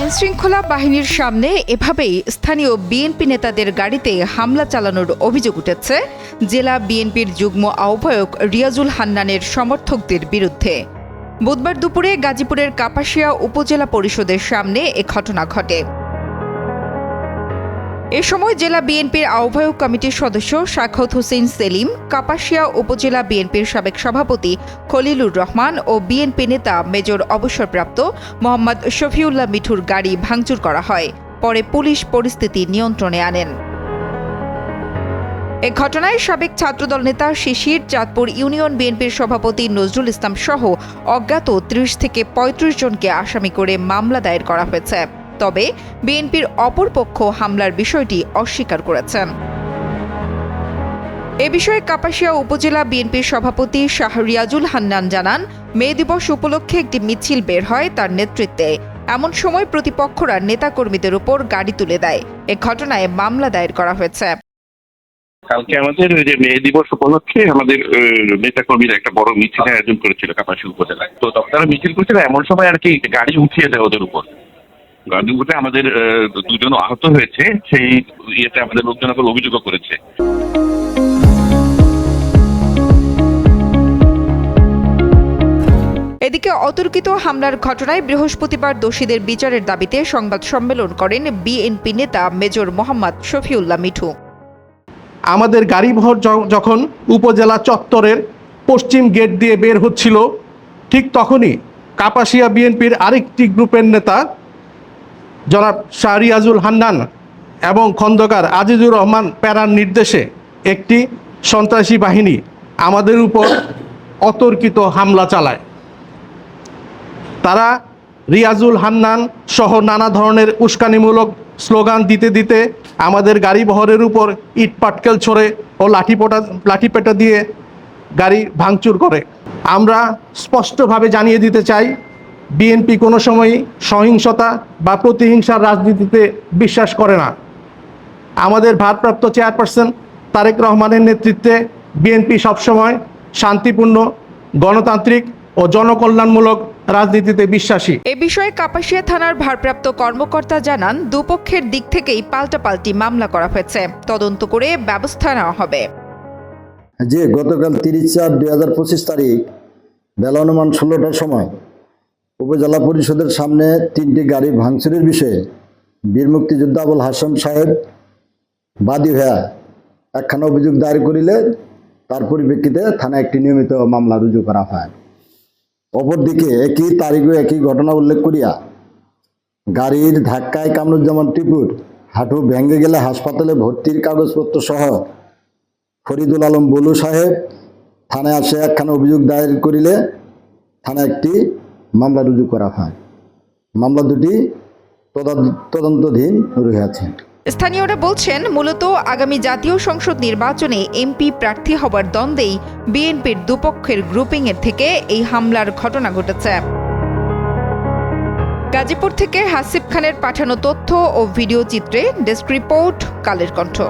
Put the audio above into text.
আইনশৃঙ্খলা বাহিনীর সামনে এভাবেই স্থানীয় বিএনপি নেতাদের গাড়িতে হামলা চালানোর অভিযোগ উঠেছে। জেলা বিএনপির যুগ্ম আহ্বায়ক রিয়াজুল হান্নানের সমর্থকদের বিরুদ্ধে। বুধবার দুপুরে গাজীপুরের কাপাসিয়া উপজেলা পরিষদের সামনে এ ঘটনা ঘটে। এ সময় জেলা বিএনপির আহ্বায়ক কমিটির সদস্য শাখত হোসেন সেলিম, কাপাসিয়া উপজেলা বিএনপির সাবেক সভাপতি খলিলুর রহমান ও বিএনপি নেতা মেজর অবসরপ্রাপ্ত মোহাম্মদ শফিউল্লাহ মিঠুর গাড়ি ভাঙচুর করা হয়। পরে পুলিশ পরিস্থিতি নিয়ন্ত্রণে আনেন। এ ঘটনায় সাবেক ছাত্রদল নেতা শিশির, চাঁদপুর ইউনিয়ন বিএনপির সভাপতি নজরুল ইসলাম সহ অজ্ঞাত ত্রিশ থেকে পঁয়ত্রিশ জনকে আসামি করে মামলা দায়ের করা হয়েছে। তবে বিএনপির অপরপক্ষ হামলার বিষয়টি অস্বীকার করেছেন। এ বিষয়ে কাপাসিয়া উপজেলা বিএনপির সভাপতি শাহ রিয়াজুল হান্নান জানান, মে দিবস উপলক্ষে একটি মিছিল বের হয় তার নেতৃত্বে। এমন সময় প্রতিপক্ষরা নেতাকর্মীদের উপর গাড়ি তুলে দেয়। এ ঘটনায় মামলা দায়ের করা হয়েছে। কালকে আমাদের যে মে দিবস উপলক্ষে আমাদের নেতা কর্মীরা একটা বড় মিছিলের আয়োজন করেছিল কাপাসি উপজেলায়। তো তখন তারা মিছিল করছিল, এমন সময় আর কি গাড়ি উঠিয়ে দেয় ওদের উপর। গাড়ি আমাদের দুজন আহত হয়েছে সেই ইয়েতে আমাদের লোকজন এখন অভিযোগও করেছে। এদিকে অতর্কিত হামলার ঘটনায় বৃহস্পতিবার দোষীদের বিচারের দাবিতে সংবাদ সম্মেলন করেন বিএনপি নেতা মেজর মোহাম্মদ শফিউল্লাহ মিঠু। আমাদের গাড়িবহর যখন উপজেলা চত্বরের পশ্চিম গেট দিয়ে বের হচ্ছিল ঠিক তখনই কাপাসিয়া বিএনপির আরেকটি গ্রুপের নেতা জনাব শাহরিয়াজুল হান্নান এবং খন্দকার আজিজুর রহমান প্যারার নির্দেশে একটি সন্ত্রাসী বাহিনী আমাদের উপর অতর্কিত হামলা চালায়। তারা রিয়াজুল হান্নান সহ নানা ধরনের উস্কানিমূলক স্লোগান দিতে দিতে আমাদের গাড়ি বহরের উপর ইট পাটকেল ছড়ে ও লাঠিপোটা লাঠিপেটা দিয়ে গাড়ি ভাঙচুর করে। আমরা স্পষ্টভাবে জানিয়ে দিতে চাই বিএনপি কোনো সময়ই সহিংসতা বা প্রতিহিংসার রাজনীতিতে বিশ্বাস করে না। আমাদের ভারপ্রাপ্ত চেয়ারপারসন তারেক রহমানের নেতৃত্বে বিএনপি সবসময় শান্তিপূর্ণ গণতান্ত্রিক ও জনকল্যাণমূলক রাজনীতিতে বিশ্বাসী। এ বিষয়ে কাপাসিয়া থানার ভারপ্রাপ্ত কর্মকর্তা জানান দুপক্ষের দিক থেকেই পাল্টাপাল্টি মামলা করা হয়েছে। তদন্ত করে ব্যবস্থা নেওয়া হবে। যে গতকাল তিরিশ চার দুই হাজার পঁচিশ তারিখ বেলা অনুমান ষোলোটার সময় উপজেলা পরিষদের সামনে তিনটি গাড়ি ভাঙচুরের বিষয়ে বীর মুক্তিযোদ্ধা আবুল হাসম সাহেব বাদী হয়ে একখানা অভিযোগ দায়ের করিলে তার পরিপ্রেক্ষিতে থানায় একটি নিয়মিত মামলা রুজু করা হয়। অপরদিকে একই তারিখে একই ঘটনা উল্লেখ করিয়া গাড়ির ধাক্কায় কামরুজ্জামান টিপুর হাঁটু ভেঙে গেলে হাসপাতালে ভর্তির কাগজপত্র সহ ফরিদুল আলম বলু সাহেব থানায় আসে একখানা অভিযোগ দায়ের করিলে থানায় একটি মামলা রুজু করা হয়। মামলা দুটি তদা- তদন্তাধীন রয়েছে। স্থানীয়রা বলছেন, মূলত আগামী জাতীয় সংসদ নির্বাচনে এমপি প্রার্থী হবার দ্বন্দ্বেই বিএনপির দুপক্ষের গ্রুপিংয়ের থেকে এই হামলার ঘটনা ঘটেছে। গাজীপুর থেকে হাসিব খানের পাঠানো তথ্য ও ভিডিও চিত্রে ডেস্ক রিপোর্ট, কালের কণ্ঠ।